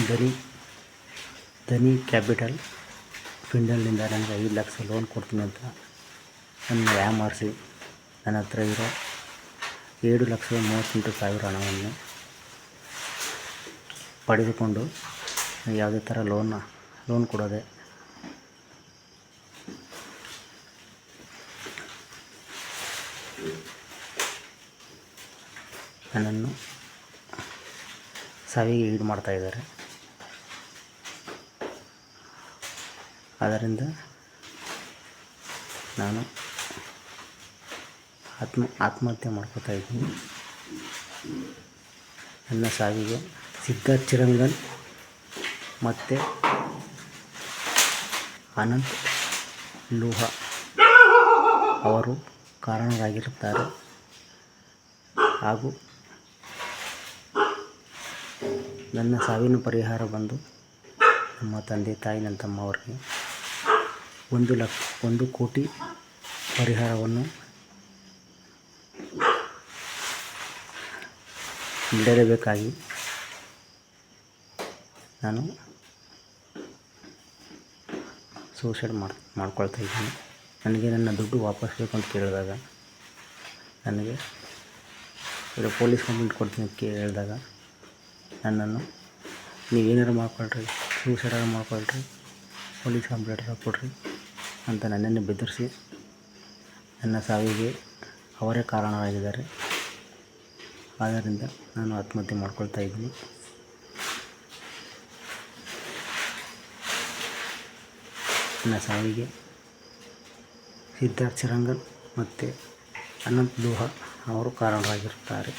ಧನಿ ಧನಿ capital ಫಿಂಡಲ್ನಿಂದ ನನಗೆ ಐದು lakh loan ಕೊಡ್ತೀನಿ ಅಂತ ನನ್ನ ಯಾಮಾರಿಸಿ ನನ್ನ ಹತ್ರ ಇರೋ ಏಳು ಲಕ್ಷದ ಮೂವತ್ತೆಂಟು ಸಾವಿರ ಹಣವನ್ನು ಪಡೆದುಕೊಂಡು ಯಾವುದೇ ಥರ ಲೋನ್ನ ಲೋನ್ ಕೊಡೋದೆ ನನ್ನನ್ನು ಸಾವಿಗೆ ಈಡು ಮಾಡ್ತಾಯಿದ್ದಾರೆ ಆದ್ದರಿಂದ ನಾನು ಆತ್ಮ ಆತ್ಮಹತ್ಯೆ ಮಾಡ್ಕೋತಾ ಇದ್ದೀನಿ. ನನ್ನ ಸಾವಿಗೆ ಸಿದ್ಧಾರ್ಥ್ ಚಿರಂಗನ್ ಮತ್ತು ಅನಂತ್ ಲೋಹ ಅವರು ಕಾರಣರಾಗಿರುತ್ತಾರೆ. ಹಾಗೂ ನನ್ನ ಸಾವಿನ ಪರಿಹಾರ ಬಂದು ನಮ್ಮ ತಂದೆ ತಾಯಿ, ನನ್ನ ತಮ್ಮ ಅವರಿಗೆ ಒಂದು ಲಕ್ಷ, ಒಂದು ಕೋಟಿ ಪರಿಹಾರವನ್ನು ನೀಡಲೇಬೇಕಾಗಿ ನಾನು ಸೂಸೈಡ್ ಮಾಡಿ, ಮಾಡ್ಕೊಳ್ತಾ ಇದ್ದೀನಿ. ನನಗೆ ನನ್ನ ದುಡ್ಡು ವಾಪಸ್ ಬೇಕು ಅಂತ ಕೇಳಿದಾಗ, ನನಗೆ ಇದು ಪೊಲೀಸ್ ಕಂಪ್ಲೇಂಟ್ ಕೊಡ್ತೀನಿ ಅಂತ ಕೇಳಿದಾಗ ನನ್ನನ್ನು ನೀವೇನಾರು ಮಾಡ್ಕೊಳ್ರಿ ಸೂಸೈಡಾರು ಮಾಡ್ಕೊಳ್ರಿ ಪೊಲೀಸ್ ಕಂಪ್ಲೇಂಟ್ ಕೊಡ್ರಿ. ಅಂತ ನನ್ನನ್ನು ಬೆದರಿಸಿ ನನ್ನ ಸಾವಿಗೆ ಅವರೇ ಕಾರಣರಾಗಿದ್ದಾರೆ. ಆದ್ದರಿಂದ ನಾನು ಆತ್ಮಹತ್ಯೆ ಮಾಡ್ಕೊಳ್ತಾ ಇದ್ದೀನಿ. ನನ್ನ ಸಾವಿಗೆ ಸಿದ್ಧಾರ್ಥ್ ಚಿರಂಗನ್ ಮತ್ತು ಅನಂತ್ ಲೋಹ ಅವರು ಕಾರಣರಾಗಿರುತ್ತಾರೆ.